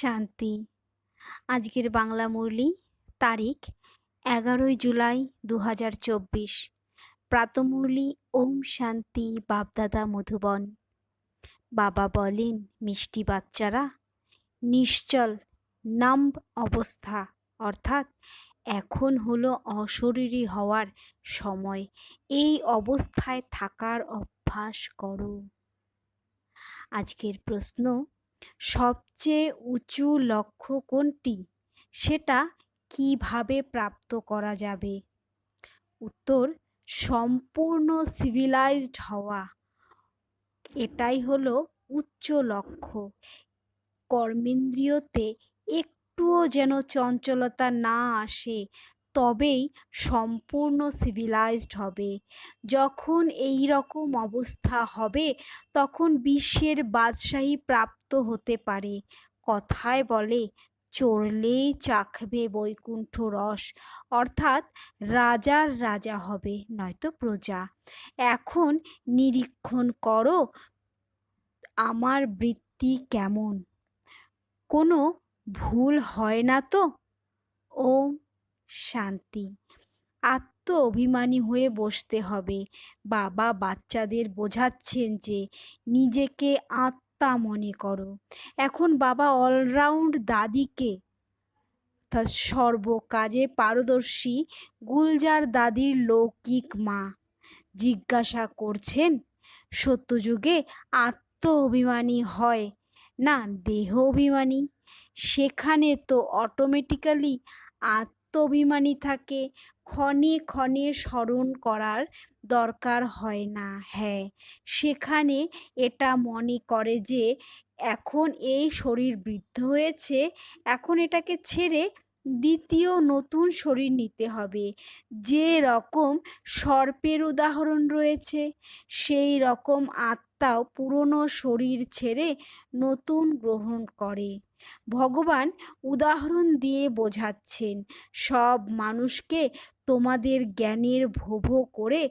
শান্তি। আজকের বাংলা মুরলি, তারিখ এগারোই জুলাই দু হাজার চব্বিশ প্রাতমুরলি ওম শান্তি, বাপদাদা মধুবন। বাবা বলেন, মিষ্টি বাচ্চারা, নিশ্চল, নাম্ব অবস্থা। অর্থাৎ এখন হলো অশরীরী হওয়ার সময়। এই অবস্থায় থাকার অভ্যাস করো। আজকের প্রশ্ন সবচেয়ে উঁচু লক্ষ্য কোনটি? সেটা কীভাবে প্রাপ্ত করা যাবে? উত্তর, সম্পূর্ণ সিভিলাইজড হওয়া। এটাই হলো উচ্চ লক্ষ্য। কর্মেন্দ্রিয়তে একটুও যেন চঞ্চলতা না আসে, তবেই সম্পূর্ণ সিভিলাইজড হবে। যখন এই রকম অবস্থা হবে, তখন বিশ্বের বাদশাহী প্রাপ্ত হতে পারে। কথায় বলে, চড়লেই চাখবে বৈকুণ্ঠ রস। অর্থাৎ রাজার রাজা হবে, নয়তো প্রজা। এখন নিরীক্ষণ করো, আমার বৃত্তি কেমন? কোনো ভুল হয় না তো? ও শান্তি। আত্ম অভিমানী হয়ে বসতে হবে। বাবা বাচ্চাদের বোঝাচ্ছেন যে, নিজেকে আত্মা মনে করো। এখন বাবা অলরাউন্ড দাদিকে অর্থাৎ সর্বকাজে পারদর্শী গুলজার দাদির লৌকিক মা জিজ্ঞাসা করছেন, সত্যযুগে আত্ম অভিমানী হয় না দেহ অভিমানী সেখানে তো অটোমেটিক্যালি আত্মঅভিমানী থাকে, ক্ষণে ক্ষণে স্মরণ করার দরকার হয় না। হ্যাঁ সেখানে এটা মনে করে যে এখন এই শরীর বৃদ্ধ হয়েছে, এখন এটাকে ছেড়ে দ্বিতীয় নতুন শরীর নিতে হবে। যে রকম সর্পের উদাহরণ রয়েছে, সেই রকম আত্মাও পুরনো শরীর ছেড়ে নতুন গ্রহণ করে। ভগবান উদাহরণ দিয়ে বোঝাচ্ছেন, সব মানুষকে তোমাদের জ্ঞানের ভোভো করে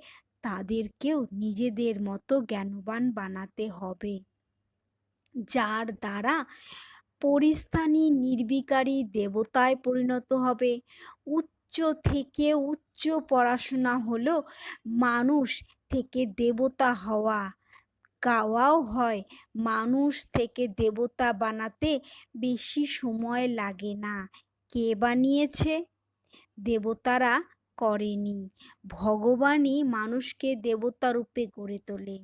তাদেরকেও নিজেদের মতো জ্ঞানবান বানাতে হবে। যার দ্বারা পরিস্থানী নির্বিকারী দেবতায় পরিণত হবে। উচ্চ থেকে উচ্চ পড়াশোনা হলো মানুষ থেকে দেবতা হওয়া। গাওয়াও হয় মানুষ থেকে দেবতা বানাতে বেশি সময় লাগে না। কে বানিয়েছে? দেবতারা করেনি। ভগবানই মানুষকে দেবতা রূপে গড়ে তোলে।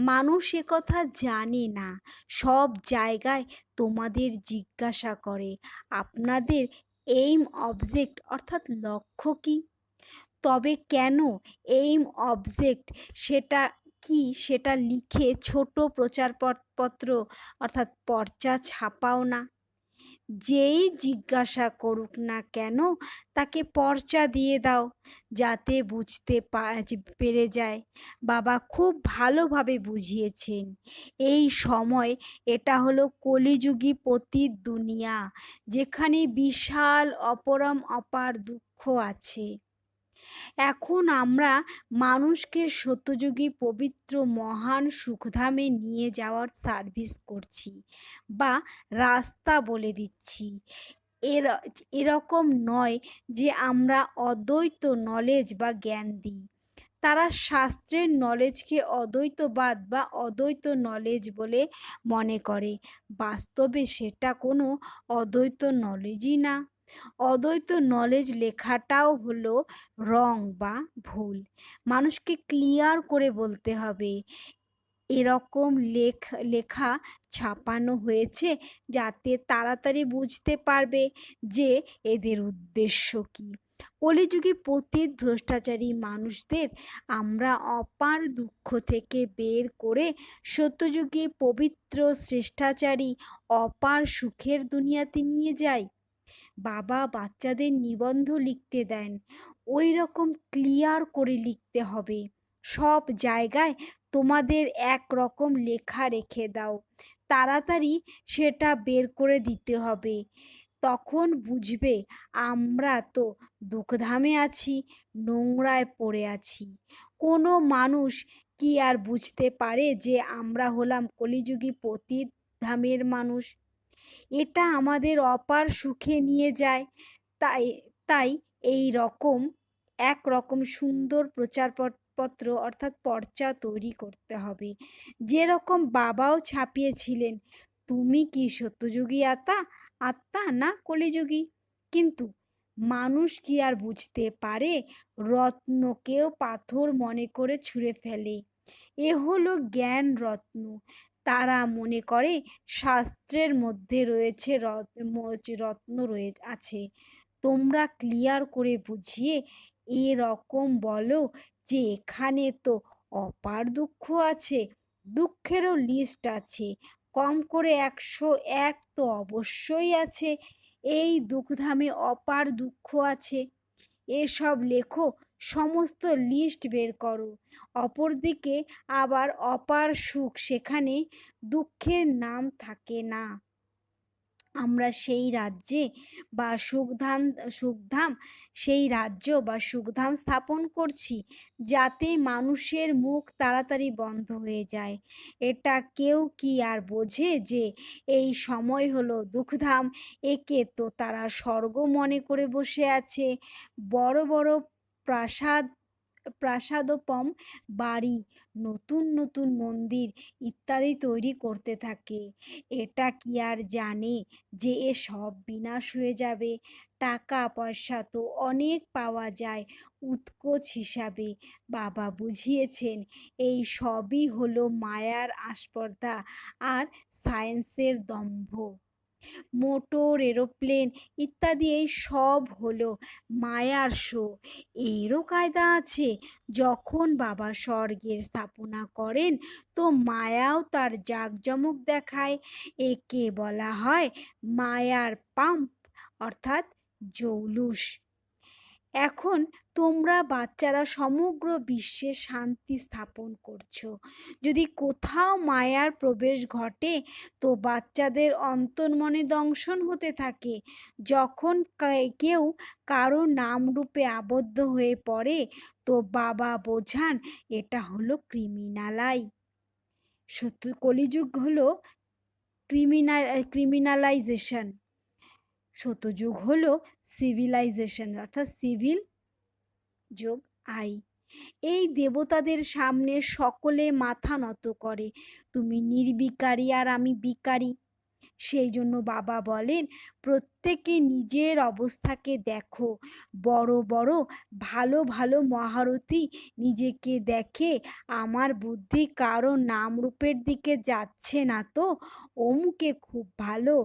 মানুষ কথা জানে না। সব জায়গায় তোমাদের জিজ্ঞাসা করে, আপনাদের এইম অবজেক্ট অর্থাৎ লক্ষ্য কি? তবে কেন এইম অবজেক্ট সেটা কি সেটা লিখে ছোট প্রচারপত্র অর্থাৎ পর্চা ছাপাও না। যেই জিজ্ঞাসা করুক না কেন, তাকে পর্চা দিয়ে দাও, যাতে বুঝতে পেরে যায়। বাবা খুব ভালোভাবে বুঝিয়েছেন। এই সময় এটা হলো কলিযুগী পতির দুনিয়া, যেখানে বিশাল অপরম অপার দুঃখ আছে। এখন আমরা মানুষকে সত্যযুগী, পবিত্র, মহান সুখধামে নিয়ে যাওয়ার সার্ভিস করছি বা রাস্তা বলে দিচ্ছি। এর, এরকম নয় যে আমরা অদ্বৈত নলেজ বা জ্ঞান দিই। তারা শাস্ত্রের নলেজকে অদ্বৈতবাদ বা অদ্বৈত নলেজ বলে মনে করে। বাস্তবে সেটা কোনো অদ্বৈত নলেজই না। অদ্বৈত নলেজ লেখাটাও হলো রং বা ভুল। মানুষকে ক্লিয়ার করে বলতে হবে, এরকম লেখ, লেখা ছাপানো হয়েছে যাতে তাড়াতাড়ি বুঝতে পারবে যে এদের উদ্দেশ্য কী। কলিযুগে পতীত ভ্রষ্টাচারী মানুষদের আমরা অপার দুঃখ থেকে বের করে সত্যযুগে পবিত্র, শ্রেষ্ঠাচারী, অপার সুখের দুনিয়াতে নিয়ে যাই। বাবা বাচ্চাদের নিবন্ধ লিখতে দেন। ওই রকম ক্লিয়ার করে লিখতে হবে। সব জায়গায় তোমাদের এক রকম লেখা রেখে দাও। তাড়াতাড়ি সেটা বের করে দিতে হবে। তখন বুঝবে আমরা তো দুঃখধামে আছি, নোংরায় পড়ে আছি। কোনো মানুষ কি আর বুঝতে পারে যে আমরা হলাম কলিযুগী পতিত ধামের মানুষ? এটা আমাদের অপার সুখে নিয়ে যায়। তাই তাই এই রকম একরকম সুন্দর প্রচার পত্র অর্থাৎ পর্চা তৈরি করতে হবে। যেরকম বাবাও ছাপিয়েছিলেন, তুমি কি সত্যযুগী আত্মা আত্মা না কলিযুগী? কিন্তু মানুষ কি আর বুঝতে পারে? রত্নকেও পাথর মনে করে ছুঁড়ে ফেলে। এ হলো জ্ঞান রত্ন তারা মনে করে শাস্ত্রের মধ্যে রয়েছে রত্ন রয়ে, আছে। তোমরা ক্লিয়ার করে বুঝিয়ে এরকম বলো যে এখানে তো অপার দুঃখ আছে, দুঃখেরও লিস্ট আছে। কম করে একশো এক তো অবশ্যই আছে। এই দুঃখধামে অপার দুঃখ আছে। এসব লেখো সমস্ত লিস্ট বের করো। অপরদিকে আবার অপার সুখ, সেখানে দুঃখের নাম থাকে না। আমরা সেই রাজ্যে বা সুখধাম সুখধাম, সেই রাজ্য বা সুখধাম স্থাপন করছি, যাতে মানুষের মুখ তাড়াতাড়ি বন্ধ হয়ে যায়। এটা কেউ কি আর বোঝে যে এই সময় হলো দুঃখধাম? একে তো তারা স্বর্গ মনে করে বসে আছে। বড় বড় প্রাসাদ, প্রাসাদোপম, বাড়ি, নতুন নতুন মন্দির ইত্যাদি তৈরি করতে থাকে। এটা কি আর জানে যে এ সব বিনাশ হয়ে যাবে? টাকা, পয়সা তো অনেক পাওয়া যায় উৎকোচ হিসাবে। বাবা বুঝিয়েছেন, এই সবই হলো মায়ার আস্পর্ধা আর সায়েন্সের দম্ভ। মোটর, এরোপ্লেন ইত্যাদি এই সব হলো মায়ার শো। এরও কায়দা আছে, যখন বাবা স্বর্গের স্থাপনা করেন, তো মায়াও তার জাঁকজমক দেখায়। একে বলা হয় মায়ার পাম্প, অর্থাৎ জৌলুস। এখন তোমরা বাচ্চারা সমগ্র বিশ্বে শান্তি স্থাপন করছ। যদি কোথাও মায়ার প্রবেশ ঘটে, তো বাচ্চাদের অন্তর্মনে দংশন হতে থাকে। যখন কেউ কারও নাম রূপে আবদ্ধ হয়ে পড়ে, তো বাবা বোঝান, এটা হলো ক্রিমিনালাই। সত্য কলিযুগ হলো ক্রিমিনাল ক্রিমিনালাইজেশন। সত্যযুগ হলো সিভিলাইজেশন, অর্থাৎ সিভিল যোগ আই। এই দেবতাদের সামনে সকলে মাথা নত করে, তুমি নির্বিকারী আর আমি বিকারী। সেই জন্য বাবা বলেন, প্রত্যেকে নিজের অবস্থাকে দেখো। বড় বড়, ভালো ভালো মহারথী নিজেকে দেখে আমার বুদ্ধি কারও নামরূপের দিকে যাচ্ছে না তো? অমুকে খুব ভালো।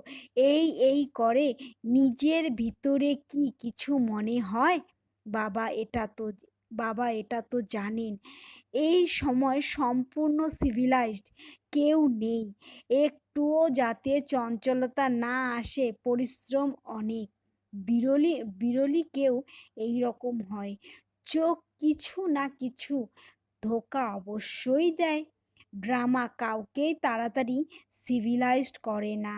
এই এই করে নিজের ভিতরে কি কিছু মনে হয়? বাবা এটা তো বাবা এটা তো জানেন। এই সময় সম্পূর্ণ সিভিলাইজড কেউ নেই। একটুও যাতে চঞ্চলতা না আসে, পরিশ্রম অনেক। বিরলি বিরলি কেউ এই রকম হয়। চোখ কিছু না কিছু ধোকা অবশ্যই দেয়। ড্রামা কাউকেই তাড়াতাড়ি সিভিলাইজড করে না।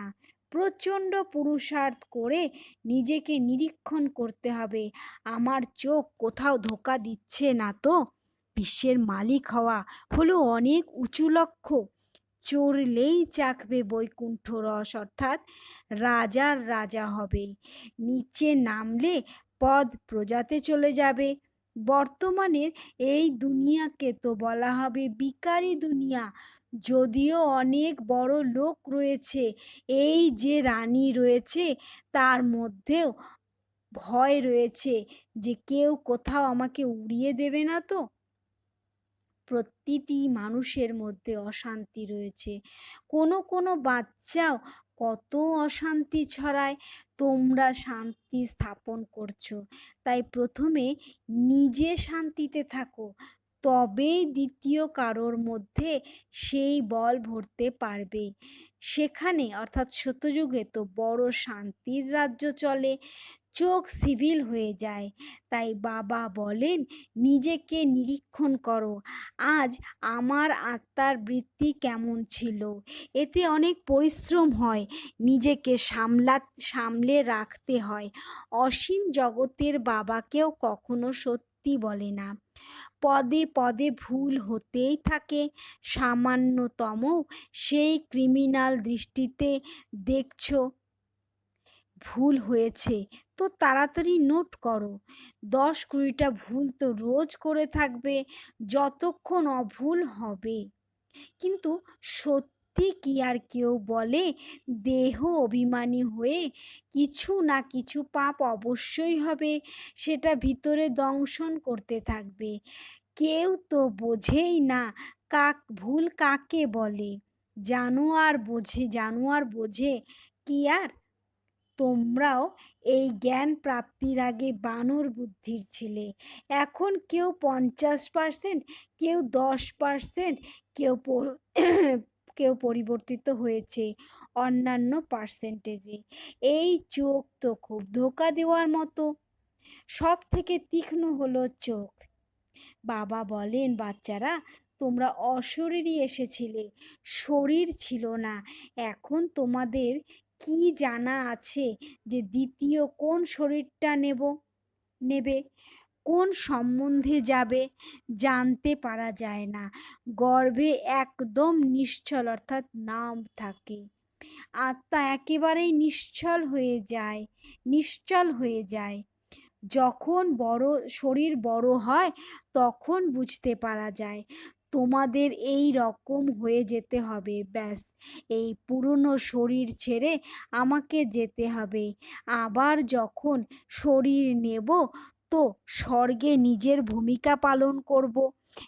প্রচণ্ড পুরুষার্থ করে নিজেকে নিরীক্ষণ করতে হবে। আমার চোখ কোথাও ধোকা দিচ্ছে না তো? বিশ্বের মালিক হওয়া হলো অনেক উঁচু লক্ষ্য। চড়লেই চাকবে বৈকুণ্ঠ রস, অর্থাৎ রাজার রাজা হবে। নিচে নামলে পদ প্রজাতে চলে যাবে। বর্তমানের এই দুনিয়াকে তো বলা হবে বিকারী দুনিয়া। যদিও অনেক বড় লোক রয়েছে, এই যে রানী রয়েছে, তার মধ্যেও ভয় রয়েছে যে কেউ কোথাও আমাকে উড়িয়ে দেবে না তো? প্রতিটি মানুষের মধ্যে অশান্তি রয়েছে। কোনো কোনো বাচ্চাও কত অশান্তি ছড়ায়, তোমরা শান্তি স্থাপন করছ। তাই প্রথমে নিজে শান্তিতে থাকো। তবেই দ্বিতীয় কারোর মধ্যে সেই বল ভরতে পারবে। সেখানে, অর্থাৎ সত্যযুগে, তো বড় শান্তির রাজ্য চলে, চোখ সিভিল হয়ে যায়। তাই বাবা বলেন, নিজেকে নিরীক্ষণ করো। আজ আমার আত্মার বৃত্তি কেমন ছিল? এতে অনেক পরিশ্রম হয়। নিজেকে সামলা, সামলে রাখতে হয়। অসীম জগতের বাবাকেও কখনো সত্যি বলে না। পদে পদে ভুল হতেই থাকে। সামান্যতম সেই ক্রিমিনাল দৃষ্টিতে দেখছ। ভুল হয়েছে, তো তাড়াতাড়ি নোট করো। দশ কুড়িটা ভুল তো রোজ করে থাকবে, যতক্ষণ অভুল হবে। কিন্তু সত্যি কি আর কেউ বলে? দেহ অভিমানী হয়ে কিছু না কিছু পাপ অবশ্যই হবে, সেটা ভিতরে দংশন করতে থাকবে। কেউ তো বোঝেই না কাক ভুল কাকে বলে। জানোয়ার বোঝে জানোয়ার বোঝে কি আর? তোমরাও এই জ্ঞান প্রাপ্তির আগে বানর বুদ্ধির ছিলে। এখন কেউ পঞ্চাশ পার্সেন্ট কেউ দশ পার্সেন্ট কেউ কেউ পরিবর্তিত হয়েছে অন্যান্য পার্সেন্টেজে এই চোখ তো খুব ধোকা দেওয়ার মতো। সব থেকে তীক্ষ্ণ হলো চোখ। বাবা বলেন, বাচ্চারা, তোমরা অশরীরই এসেছিলে, শরীর ছিল না। এখন তোমাদের কি জানা আছে যে দ্বিতীয় কোন শরীরটা নেব, নেবে? কোন সম্বন্ধে যাবে জানতে পারা যায় না। গর্ভে একদম নিশ্চল অর্থাৎ নাম থাকে। আত্মা একেবারেই নিশ্চল হয়ে যায়, নিশ্চল হয়ে যায়। যখন বড়, শরীর বড় হয় তখন বুঝতে পারা যায়, তোমাদের এই রকম হয়ে যেতে হবে, ব্যাস। এই পুরনো শরীর ছেড়ে আমাকে যেতে হবে। আবার যখন শরীর নেব তো স্বর্গে নিজের ভূমিকা পালন করব।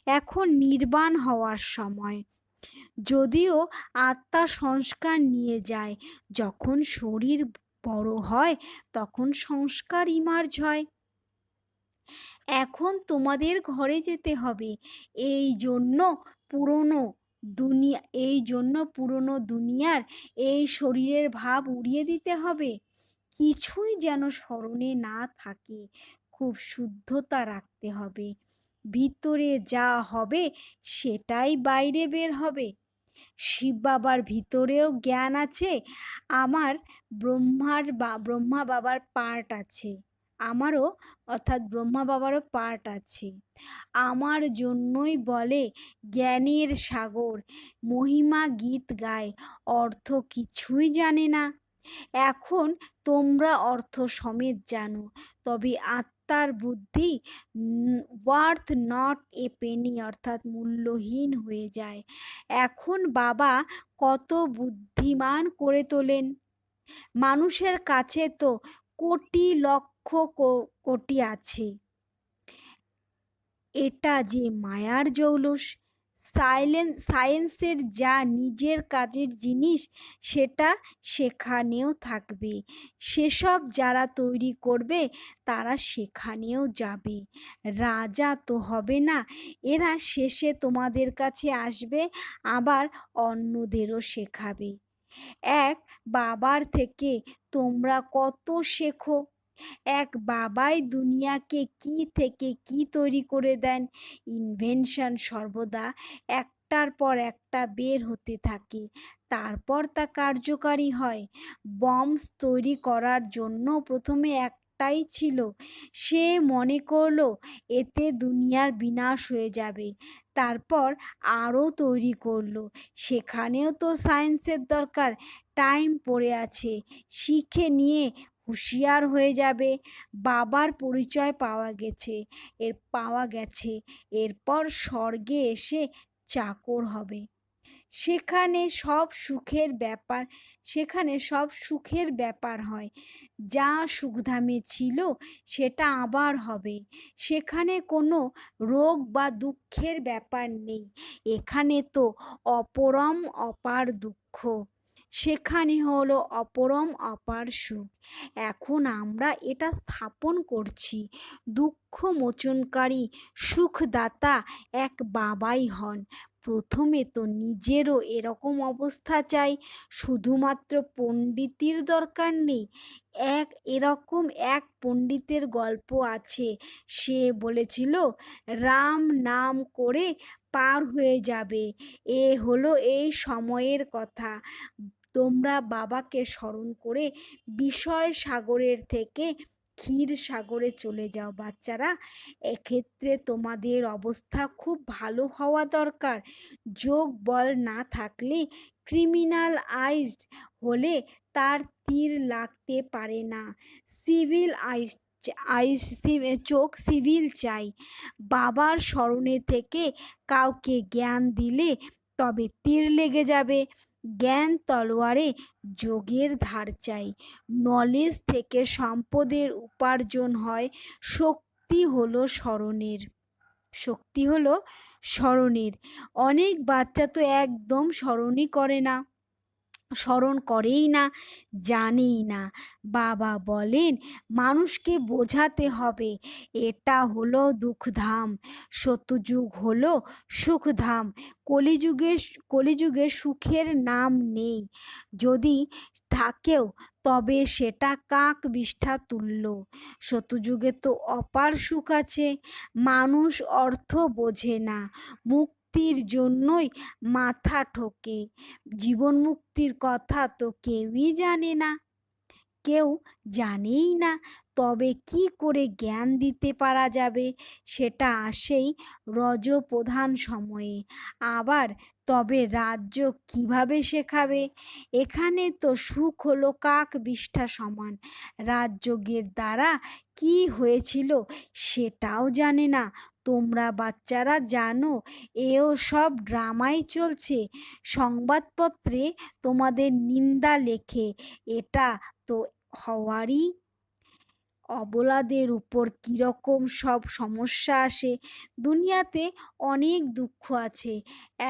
এখন নির্বাণ হওয়ার সময়। যদিও আত্মা সংস্কার নিয়ে যায়, যখন শরীর বড় হয়, তখন সংস্কার ইমার্জ হয়। এখন তোমাদের ঘরে যেতে হবে। এই জন্য পুরনো দুনিয়া, এই জন্য পুরনো দুনিয়ার এই শরীরের ভাব উড়িয়ে দিতে হবে। কিছুই যেন স্মরণে না থাকে। খুব শুদ্ধতা রাখতে হবে। ভিতরে যা হবে সেটাই বাইরে বের হবে। শিব বাবার ভিতরেও জ্ঞান আছে, আমার ব্রহ্মার বা, ব্রহ্মা বাবার পার্ট আছে। আমারও, অর্থাৎ ব্রহ্মা বাবারও পার্ট আছে। আমার জন্যই বলে জ্ঞানের সাগর, মহিমা গীত গায়, অর্থ কিছুই জানে না। এখন তোমরা অর্থ সমেত জানো, তবে আত্মার বুদ্ধি ওয়ার্থ নট এ পেনি অর্থাৎ মূল্যহীন হয়ে যায়। এখন বাবা কত বুদ্ধিমান করে তোলেন। মানুষের কাছে তো কোটি লক্ষ কোটি আছে। এটা যে মায়ার জৌলস। সাইলেন্স সায়েন্সের যা নিজের কাজের জিনিস, সেটা সেখানেও থাকবে। সেসব যারা তৈরি করবে, তারা সেখানেও যাবে। রাজা তো হবে না, এরা শেষে তোমাদের কাছে আসবে, আবার অন্যদেরও শেখাবে। এক বাবার থেকে তোমরা কত শেখো? এক বাবাই দুনিয়াকে কি থেকে কি তৈরি করে দেন? ইনভেনশন সর্বদা একটার পর একটা বের হতে থাকে, তারপর তা কার্যকারী হয়। বম্বস তৈরি করার জন্য প্রথমে একটাই ছিল, সে মনে করল এতে দুনিয়ার বিনাশ হয়ে যাবে, তারপর আরও তৈরি করল। সেখানেও তো সায়েন্সের দরকার টাইম পড়ে আছে, শিখে নিয়ে হুঁশিয়ার হয়ে যাবে, বাবার পরিচয় পাওয়া গেছে, এর পাওয়া গেছে, এরপর স্বর্গে এসে চাকর হবে। সেখানে সব সুখের ব্যাপার, সেখানে সব সুখের ব্যাপার হয়। যা সুখধামে ছিল, সেটা আবার হবে। সেখানে কোনো রোগ বা দুঃখের ব্যাপার নেই। এখানে তো অপরম অপার দুঃখ। সেখানে হলো অপরম অপার সুখ। এখন আমরা এটা স্থাপন করছি। দুঃখ মোচনকারী সুখদাতা এক বাবাই হন। প্রথমে তো নিজেরও এরকম অবস্থা চাই। শুধুমাত্র পণ্ডিতির দরকার নেই। এক, এরকম এক পণ্ডিতের গল্প আছে। সে বলেছিল, রাম নাম করে পার হয়ে যাবে। এ হলো এই সময়ের কথা। তোমরা বাবাকে স্মরণ করে বিষয় সাগরের থেকে ক্ষীর সাগরে চলে যাও, বাচ্চারা। এক্ষেত্রে তোমাদের অবস্থা খুব ভালো হওয়া দরকার। যোগ বল না থাকলে ক্রিমিনাল আইজড হলে তার তীর লাগতে পারে না। সিভিল আইস আইস চোখ সিভিল চাই। বাবার স্মরণে থেকে কাউকে জ্ঞান দিলে তবে তীর লেগে যাবে। জ্ঞান তলোয়ারে যোগের ধার চাই। নলেজ থেকে সম্পদের উপার্জন হয়। শক্তি হলো স্মরণের। শক্তি হলো স্মরণের। অনেক বাচ্চা তো একদম স্মরণই করে না। স্মরণ করেই না, জানেই না। বাবা বলেন, মানুষকে বোঝাতে হবে, এটা হলো দুঃখধাম, সত্যযুগ হলো সুখধাম কলিযুগে কলিযুগে সুখের নাম নেই। যদি থাকেও, তবে সেটা কাক বিষ্ঠা তুল্য। সত্যযুগে তো অপার সুখ আছে, মানুষ অর্থ বোঝে না মুক্তির জন্যই মাথা ঠোকে জীবন মুক্তির কথা তো কেউই জানে না। কেউ জানেই না তবে কি করে জ্ঞান দিতে পারা যাবে, সেটা আসেই রজ প্রধান সময়ে। আবার তবে রাজ্য কীভাবে শেখাবে? এখানে তো সুখ হলো কাক বিষ্ঠা সমান। রাজযোগের দ্বারা কি হয়েছিল সেটাও জানে না তোমরা বাচ্চারা জানো এও সব ড্রামাই চলছে। সংবাদপত্রে তোমাদের নিন্দা লেখে এটা তো হওয়ারই অবলাদের উপর কীরকম সব সমস্যা আসে? দুনিয়াতে অনেক দুঃখ আছে।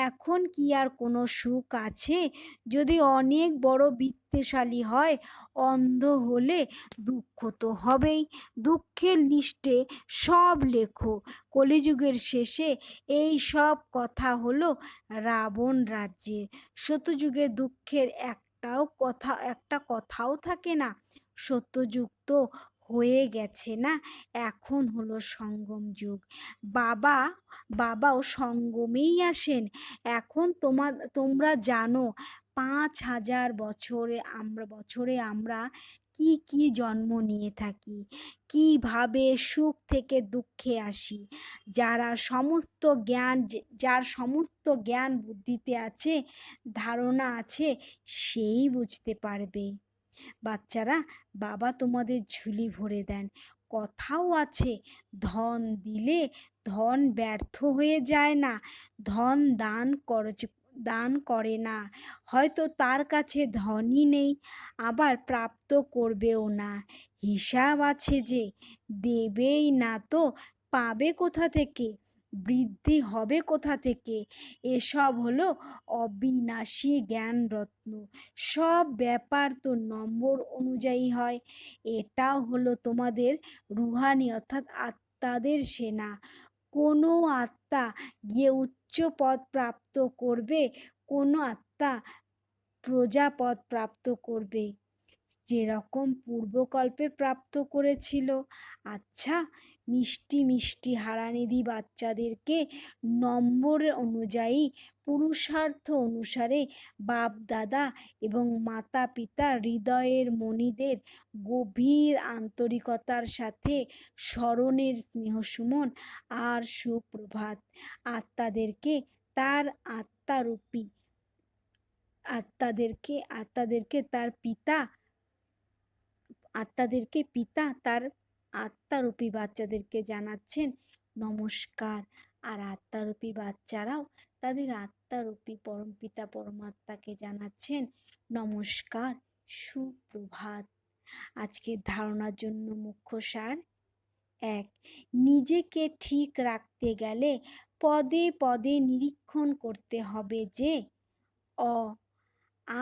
এখন কি আর কোনো সুখ আছে? যদি অনেক বড় বিত্তশালী হয়, অন্ধ হলে দুঃখ তো হবেই। দুঃখের লিস্টে সব লেখো। কলিযুগের শেষে এই সব কথা হলো রাবণ রাজ্যের। সত্যযুগে দুঃখের একটাও কথা, একটা কথাও থাকে না। সত্যযুগ তো হয়ে গেছে না? এখন হলো সঙ্গম যুগ। বাবা, বাবাও সঙ্গমেই আসেন। এখন তোমার তোমরা জানো পাঁচ হাজার বছরে আমরা বছরে আমরা কি কি জন্ম নিয়ে থাকি? কীভাবে সুখ থেকে দুঃখে আসি? যারা সমস্ত জ্ঞান, যার সমস্ত জ্ঞান বুদ্ধিতে আছে, ধারণা আছে, সেই বুঝতে পারবে। বাচ্চারা, বাবা তোমাদের ঝুলি ভরে দেন। কথাও আছে, ধন দিলে ধন ব্যর্থ হয়ে যায় না, ধন দান করজ দান করে না। হয়তো তার কাছে ধনই নেই, আবার প্রাপ্ত করবেও না। হিসাব আছে যে, দেবেই না তো পাবে কোথা থেকে? বৃদ্ধি হবে কোথা থেকে? এসব হলো অবিনাশী জ্ঞান রত্ন সব ব্যাপার তো নম্বর অনুযায়ী হয়। এটাও হলো তোমাদের রুহানি, অর্থাৎ আত্মাদের সেনা। কোনো আত্মা গিয়ে উচ্চ পদ প্রাপ্ত করবে, কোনো আত্মা প্রজাপদ প্রাপ্ত করবে। যেরকম পূর্বকল্পে প্রাপ্ত করেছিল। আচ্ছা মিষ্টি মিষ্টি হারানিধি বাচ্চাদেরকে নম্বর অনুযায়ী পুরুষার্থ অনুসারে বাপ দাদা এবং মাতা পিতা হৃদয়ের মণিদের গভীর আন্তরিকতার সাথে স্মরণের স্নেহসুমন আর সুপ্রভাত। আত্মাদেরকে তার আত্মারূপী, আত্মাদেরকে আত্মাদেরকে তার পিতা, আত্মাদেরকে পিতা তার আত্মারূপী বাচ্চাদেরকে জানাচ্ছেন, নমস্কার। আর আত্মারূপী বাচ্চারাও তাদের আত্মারূপী পরমপিতা পরমাত্মাকে জানাচ্ছেন, নমস্কার, সুপ্রভাত। আজকের ধারণার জন্য মুখ্য সার এক, নিজেকে ঠিক রাখতে গেলে পদে পদে নিরীক্ষণ করতে হবে যে, অ,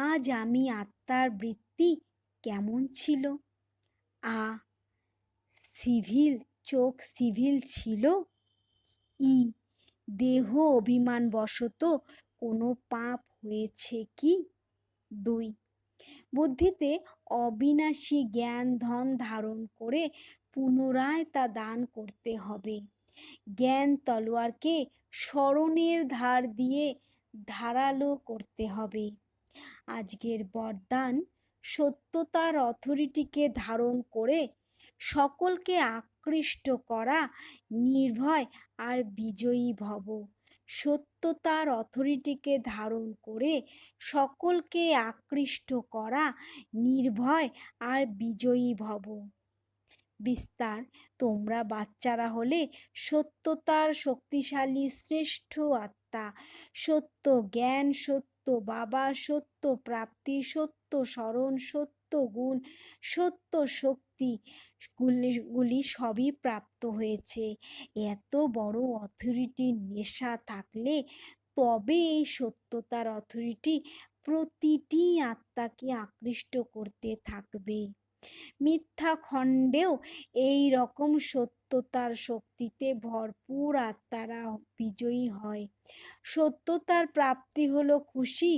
আজ আমি আত্মার বৃত্তি কেমন ছিল? আ সিভিল, চোখ সিভিল ছিল? ই, দেহ অভিমানবশত কোনো পাপ হয়েছে কি? দুই, বুদ্ধিতে অবিনাশী জ্ঞান, ধন ধারণ করে পুনরায় তা দান করতে হবে। জ্ঞান তলোয়ারকে স্মরণের ধার দিয়ে ধারালো করতে হবে। আজকের বরদান সত্যতার অথরিটিকে ধারণ করে সকলকে আকৃষ্ট করা নির্ভয় আর বিজয়ী ভব। সত্যতার অথরিটিকে ধারণ করে সকলকে আকৃষ্ট করা নির্ভয় আর বিজয়ী ভব। বিস্তার, তোমরা বাচ্চারা হলে সত্যতার শক্তিশালী শ্রেষ্ঠ আত্মা। সত্য জ্ঞান, সত্য বাবা, সত্য প্রাপ্তি, সত্য স্মরণ, সত্য গুণ সত্য শক্তি গুলি সবই প্রাপ্ত হয়েছে। এত বড় অথরিটির নেশা থাকলে তবে এই সত্যতার অথরিটি প্রতিটি আত্মাকে আকৃষ্ট করতে থাকবে। মিথ্যা খণ্ডেও এই রকম সত্যতার শক্তিতে ভরপুর আত্মারা বিজয়ী হয়। সত্যতার প্রাপ্তি হলো খুশি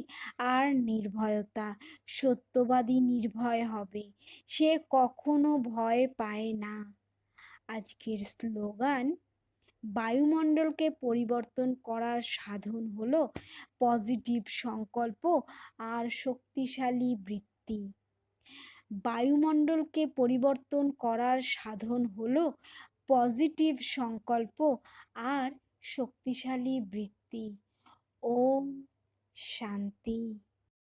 আর নির্ভয়তা। সত্যবাদী নির্ভয় হবে। সে কখনো ভয় পায় না। আজকের স্লোগান, বায়ুমণ্ডলকে পরিবর্তন করার সাধন হলো পজিটিভ সংকল্প আর শক্তিশালী বৃত্তি। বায়ুমণ্ডলকে পরিবর্তন করার সাধন হলো পজিটিভ সংকল্প আর শক্তিশালী বৃত্তি। ওম শান্তি।